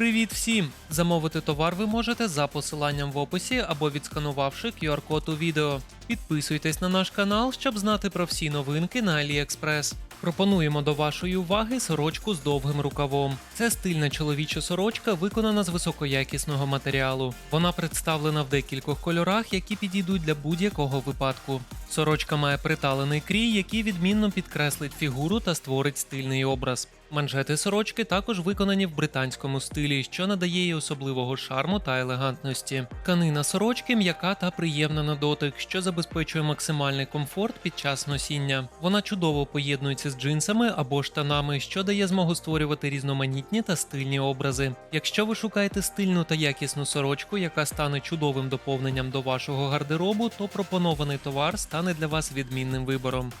Привіт всім! Замовити товар ви можете за посиланням в описі або відсканувавши QR-код у відео. Підписуйтесь на наш канал, щоб знати про всі новинки на AliExpress. Пропонуємо до вашої уваги сорочку з довгим рукавом. Це стильна чоловіча сорочка, виконана з високоякісного матеріалу. Вона представлена в декількох кольорах, які підійдуть для будь-якого випадку. Сорочка має приталений крій, який відмінно підкреслить фігуру та створить стильний образ. Манжети сорочки також виконані в британському стилі, що надає їй особливого шарму та елегантності. Тканина сорочки м'яка та приємна на дотик, що забезпечує максимальний комфорт під час носіння. Вона чудово поєднується з джинсами або штанами, що дає змогу створювати різноманітні та стильні образи. Якщо ви шукаєте стильну та якісну сорочку, яка стане чудовим доповненням до вашого гардеробу, то пропонований товар стане для вас відмінним вибором.